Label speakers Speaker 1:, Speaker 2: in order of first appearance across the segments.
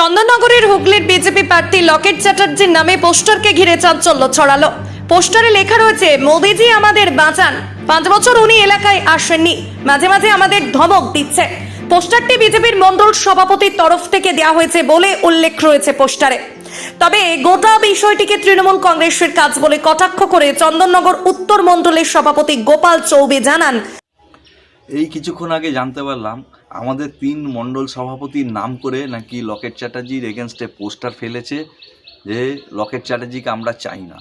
Speaker 1: চন্দননগরের হুগলির বিজেপি প্রার্থী লকেট চ্যাটার্জির নামে পোস্টারকে ঘিরে চাঞ্চল্য ছড়ালো। পোস্টারে লেখা রয়েছে, মোদিজি আমাদের বাঁচান। পাঁচ বছর উনি এলাকায় আসেননি। মাঝে মাঝে আমাদের ধমক দিচ্ছে। পোস্টারটি বিজেপির মন্ডল সভাপতির তরফ থেকে দেওয়া হয়েছে বলে উল্লেখ রয়েছে পোস্টারে। তবে গোটা বিষয়টিকে তৃণমূল কংগ্রেসের কাজ বলে কটাক্ষ করে চন্দননগর উত্তর মণ্ডলের সভাপতি গোপাল চৌবে জানান
Speaker 2: এই কিছুক্ষণ আগে জানতে পারলাম, আমাদের তিন মণ্ডল সভাপতির নাম করে নাকি লকেট চ্যাটার্জির এগেনস্টে পোস্টার ফেলেছে যে লকেট চ্যাটার্জিকে আমরা চাই না।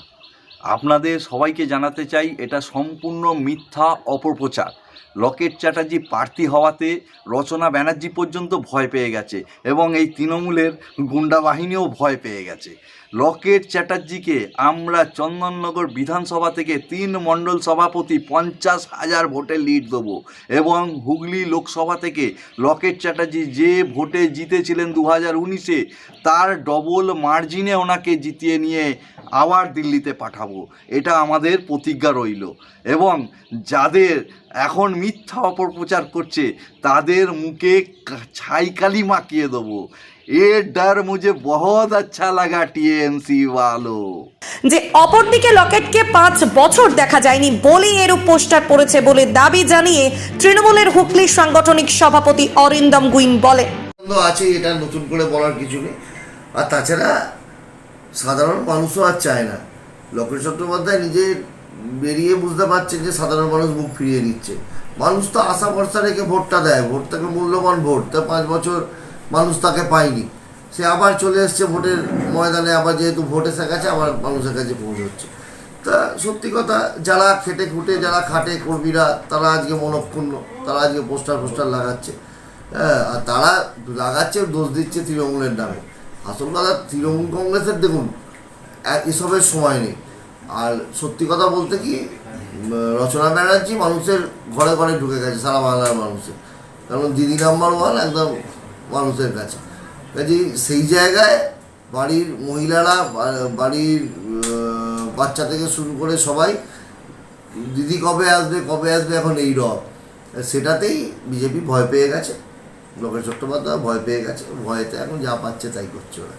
Speaker 2: আপনাদের সবাইকে জানাতে চাই, এটা সম্পূর্ণ মিথ্যা, অপপ্রচার। লকেট চ্যাটার্জি প্রার্থী হওয়াতে রচনা ব্যানার্জি পর্যন্ত ভয় পেয়ে গেছে এবং এই তৃণমূলের গুন্ডা বাহিনীও ভয় পেয়ে গেছে। লকেট চ্যাটার্জিকে আমরা চন্দননগর বিধানসভা থেকে তিন মণ্ডল সভাপতি পঞ্চাশ হাজার ভোটে লিড দেবো এবং হুগলি লোকসভা থেকে লকেট চ্যাটার্জি যে ভোটে জিতেছিলেন দু হাজার উনিশে, তার ডবল মার্জিনে ওনাকে জিতিয়ে নিয়ে আবার দিল্লিতে পাঠাবো। এটা আমাদের প্রতিজ্ঞা রইল। এবং যাদের এখন মিথ্যা অপপ্রচার করছে তাদের মুখে ছাইকালি মাখিয়ে দেবো। এ ডর মুঝে বহুত আচ্ছা লাগা টিএমসি
Speaker 1: যে অপরদিকে লকেটকে পাঁচ বছর দেখা যায়নি বলেই এরূপ পোস্টার পড়েছে বলে দাবি জানিয়ে তৃণমূলের হুগলি সাংগঠনিক সভাপতি অরিন্দম গুইন
Speaker 3: আনন্দ আছে এটা নতুন করে বলার কিছু নেই। আর তাছাড়া সাধারণ মানুষও আর চায় না। লকেট চট্টোপাধ্যায় নিজে বেরিয়ে বুঝতে পারছে যে সাধারণ মানুষ মুখ ফিরিয়ে নিচ্ছে। মানুষ তো আশা ভরসা রেখে ভোটটা দেয়। ভোট তাকে মূল্যবান ভোট। তা পাঁচ বছর মানুষ তাকে পায়নি। সে আবার চলে এসছে ভোটের ময়দানে। আবার যেহেতু ভোট এসে গেছে, আবার মানুষের কাছে পৌঁছচ্ছে তা সত্যি কথা, যারা খেটে খুঁটে, যারা খাটে কর্মীরা, তারা আজকে মনক্ষুণ্ণ তারা আজকে পোস্টার ফোস্টার লাগাচ্ছে। হ্যাঁ আর তারা লাগাচ্ছে, দোষ দিচ্ছে তৃণমূলের নামে। আসল কথা, তৃণমূল কংগ্রেসের দেখুন এসবের সময় নেই। আর সত্যি কথা বলতে কি রচনা ব্যানার্জি মানুষের ঘরে ঘরে ঢুকে গেছে, সারা বাংলার মানুষের। কারণ দিদি নাম্বার ওয়ান একদম মানুষের কাছে। কাজে সেই জায়গায় বাড়ির মহিলারা বাড়ির বাচ্চা থেকে শুরু করে সবাই, দিদি কবে আসবে কবে আসবে এখন এই রব। সেটাতেই বিজেপি ভয় পেয়ে গেছে লোকের চট্টোপাধ্যায় ভয় পেয়ে গেছে, ভয়েতে এখন যা পাচ্ছে তাই করছে ওরা।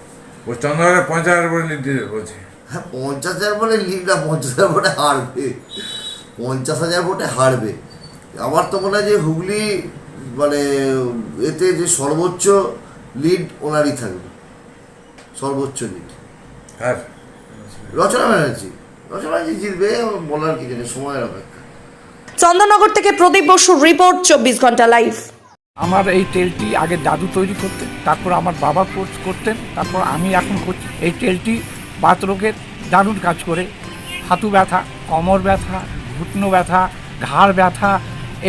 Speaker 4: করে লিড বলছে।
Speaker 3: হ্যাঁ পঞ্চাশ হাজার ভোটে লিড না পঞ্চাশ হাজার ভোটে হারবে। পঞ্চাশ হাজার ভোটে হারবে। আমার তো মনে হয় যে হুগলি মানে এতে যে সর্বোচ্চ লিড ওনারই থাকবে। সর্বোচ্চ লিড
Speaker 4: আর?
Speaker 3: রচনা ব্যানার্জি। রচনা ব্যানার্জি জিতবে বলার কি নেই সময়ের অপেক্ষা।
Speaker 1: চন্দননগর থেকে প্রদীপ বসুর রিপোর্ট চব্বিশ ঘণ্টা লাইভ
Speaker 5: আমার এই তেলটি আগে দাদু তৈরি করতেন তারপর আমার বাবা কোর্স করতেন তারপর আমি এখন করছি। এই তেলটি বাতরোগের দারুণ কাজ করে। হাতু ব্যথা, কোমর ব্যথা, ঘুটনো ব্যথা, ঘাড় ব্যথা,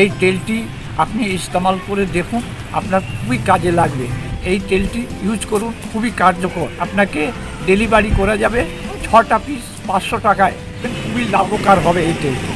Speaker 5: এই তেলটি আপনি ইস্তেমাল করে দেখুন, আপনার খুবই কাজে লাগবে। এই তেলটি ইউজ করুন, খুবই কার্যকর। আপনাকে ডেলিভারি করা যাবে ছটা পিস পাঁচশো টাকায়। খুবই লাভকার হবে এই তেলটি।